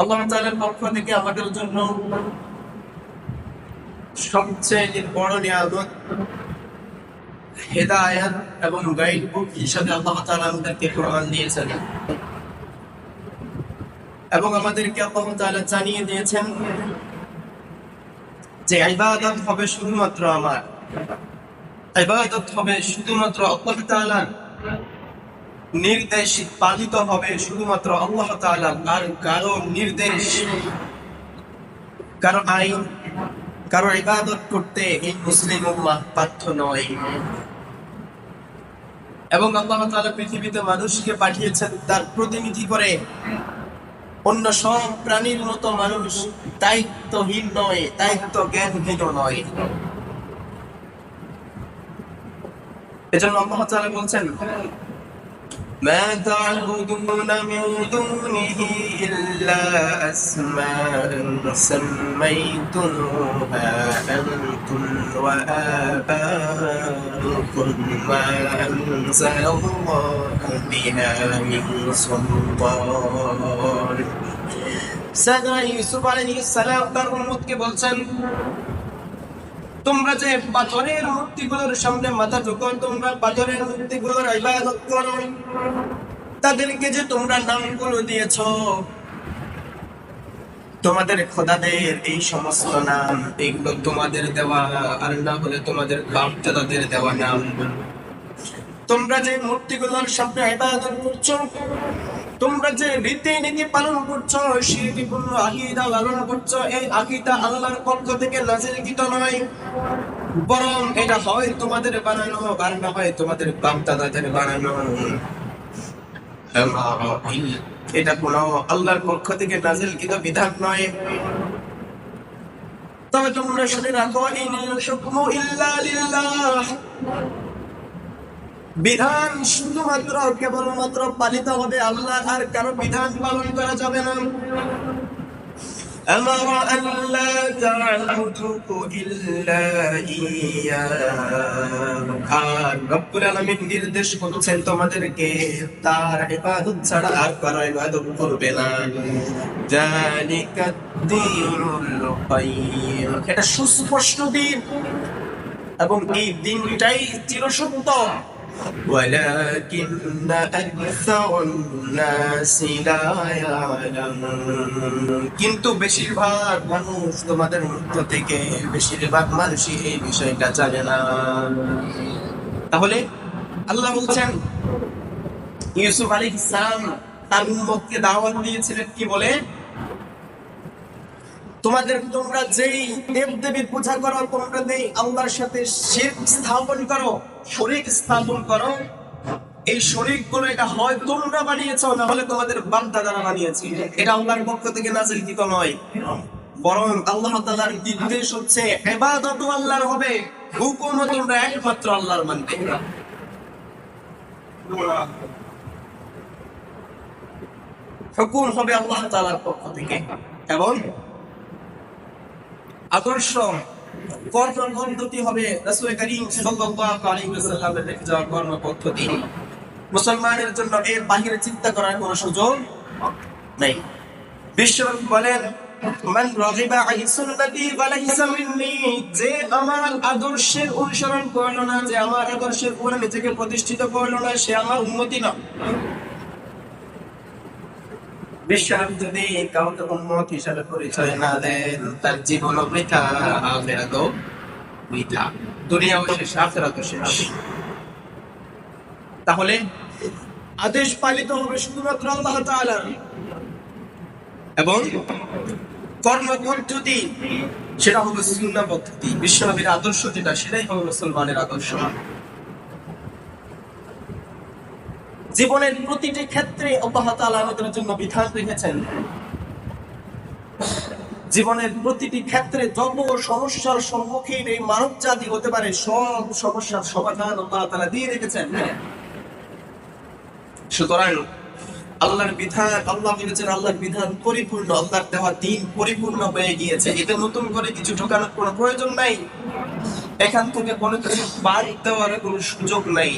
আল্লাহ তাআলার পক্ষ থেকে আমাদের জন্য সবচেয়ে বড় নিয়ামত, হেদায়াত এবং গাইড বুক হিসাবে আল্লাহ তাআলা আমাদেরকে কোরআন দিয়েছেন। এবং আমাদেরকে আল্লাহ তাআলা জানিয়ে দিয়েছেন যে ইবাদত হবে শুধুমাত্র আমার। ইবাদত হবে শুধুমাত্র আল্লাহ তাআলার। নির্দেশ পালিত হবে শুধুমাত্র আল্লাহ আর কারও নির্দেশ। কারও আইন কারও ইবাদত করতে এই মুসলিম উম্মাহ বাধ্য নয়। এবং আল্লাহ তাআলা পৃথিবীতে মানুষকে পাঠিয়েছেন তার প্রতিনিধি করে। অন্য সব প্রাণীর মতো মানুষ দায়িত্বহীন নয় দায়িত্ব জ্ঞানহীন নয়। এজন্য আল্লাহ তাআলা বলছেন ما تعبدون من دونه إلا أسماء سميتموها أنتم وآباؤكم ما أنزل الله بها من سلطان সাদা ইউসুফ আলাইহিস সালাম তার উম্মতকে বলছেন তোমরা যে পাথরের মূর্তিগুলোর সামনে মাথা ঝুঁকো, তোমরা পাথরের মূর্তিগুলোর ইবাদত করো তাদেরকে যে তোমরা নামগুলো দিয়েছ, তোমাদের খোদাদের এই সমস্ত নাম, এগুলো তোমাদের দেওয়া, আর না হলে তোমাদের বাপদাদাদের দেওয়া নাম। তোমরা যে মূর্তিগুলোর সামনে ইবাদত করছ তোমরা যে রীতি নীতি পালন করছ শিরকিপূর্ণ আকীদা লালন করছ, এই আকীদা আল্লাহর পক্ষ থেকে নাজিলকৃত নয়। বরং এটা হয় তোমাদের বানানো আর না হয় তোমাদের বাপ দাদাদের বানানো। এটা কোন আল্লাহর পক্ষ থেকে নাজিলকৃত বিধান নয়। তবে তোমরা শুনে রাখো ইল্লা লিল্লাহ। বিধান শুধুমাত্র কেবলমাত্র পালিত হবে আল্লাহ আর কারো বিধান পালন করা যাবে না أمر أن لا تعبدوا إلا إياه আর রব্বুল আলামিন নির্দেশ করছেন তোমাদেরকে তার ইবাদত ছাড়া আর কারো ইবাদত করবে না জালিকা দ্বীনুল কাইয়্যিম এটা সুস্পষ্ট দিন এবং এই দিনটাই চিরসত্য ولكن أكثر الناس لا يعلمون কিন্তু বেশিরভাগ মানুষ তোমাদের মধ্য থেকে বেশিরভাগ মানুষই এই বিষয়টা জানে না তাহলে আল্লাহ বলছেন ইউসুফ আলাইহিস সালাম তার উম্মতকে দাওয়াত দিয়েছিলেন কি বলে তোমাদের তোমরা যেই দেব দেবী পূজা করো, তোমরা যেই আল্লাহর সাথে শিরক স্থাপন করো, শরীক স্থাপন করো, এই শরীকগুলো এটা হয় তোমরা বানিয়েছো, না হলে তোমাদের বাপ দাদারা বানিয়েছে? এটা আল্লাহর পক্ষ থেকে নাজিল নাজিলকৃত নয়। বরং আল্লাহ তাআলার নির্দেশ হচ্ছে, ইবাদত আল্লাহর হবে হুকুমও তোমরা একমাত্র আল্লাহর মানবে। হুকুম হবে আল্লাহ তাআলার পক্ষ থেকে। এবং কর্ম পদ্ধতি হবে সাল্লাল্লাহু আলাইহি ওয়াসাল্লামের যাওয়া কর্ম পদ্ধতি মুসলমানের জন্য এর বাহিরে চিন্তা করার কোনো সুযোগ নেই। বিশ্বনবী বলেন, মান রাগিবা সুন্নতি মিন্নি যে আমার আদর্শের অনুসরণ করল না, যে আমার আদর্শের উপরে নিজেকে প্রতিষ্ঠিত করল না, সে আমার উন্নতি না। বিশ্বনবী যদি কাউকে উন্মত হিসাবে পরিচয় না দেন, তার জীবন বৃথা বৃথা দুনিয়াও শেষ শেষ। তাহলে আদেশ পালিত হবে শুধুমাত্র আল্লাহ তাআলা। এবং কর্ম পদ্ধতি সেটা হবে সুন্নাহ পদ্ধতি, বিশ্বনবীর আদর্শ যেটা, সেটাই হবে মুসলমানের আদর্শ। জীবনের প্রতিটি ক্ষেত্রে আল্লাহ আমাদের জন্য বিধান রেখেছেন জীবনের প্রতিটি ক্ষেত্রে যত সমস্যার সম্মুখীন এই মানব জাতি হতে পারে, সব সমস্যার সমাধান তাআলা দিয়ে রেখেছেন। সুতরাং আল্লাহর বিধান, আল্লাহ বলেছেন, আল্লাহর বিধান পরিপূর্ণ, আল্লাহর দেওয়া দিন পরিপূর্ণ হয়ে গিয়েছে। এতে নতুন করে কিছু ঢোকানোর কোনো প্রয়োজন নাই। এখান থেকে কোনো কিছু বাদ দেওয়ার কোনো সুযোগ নাই।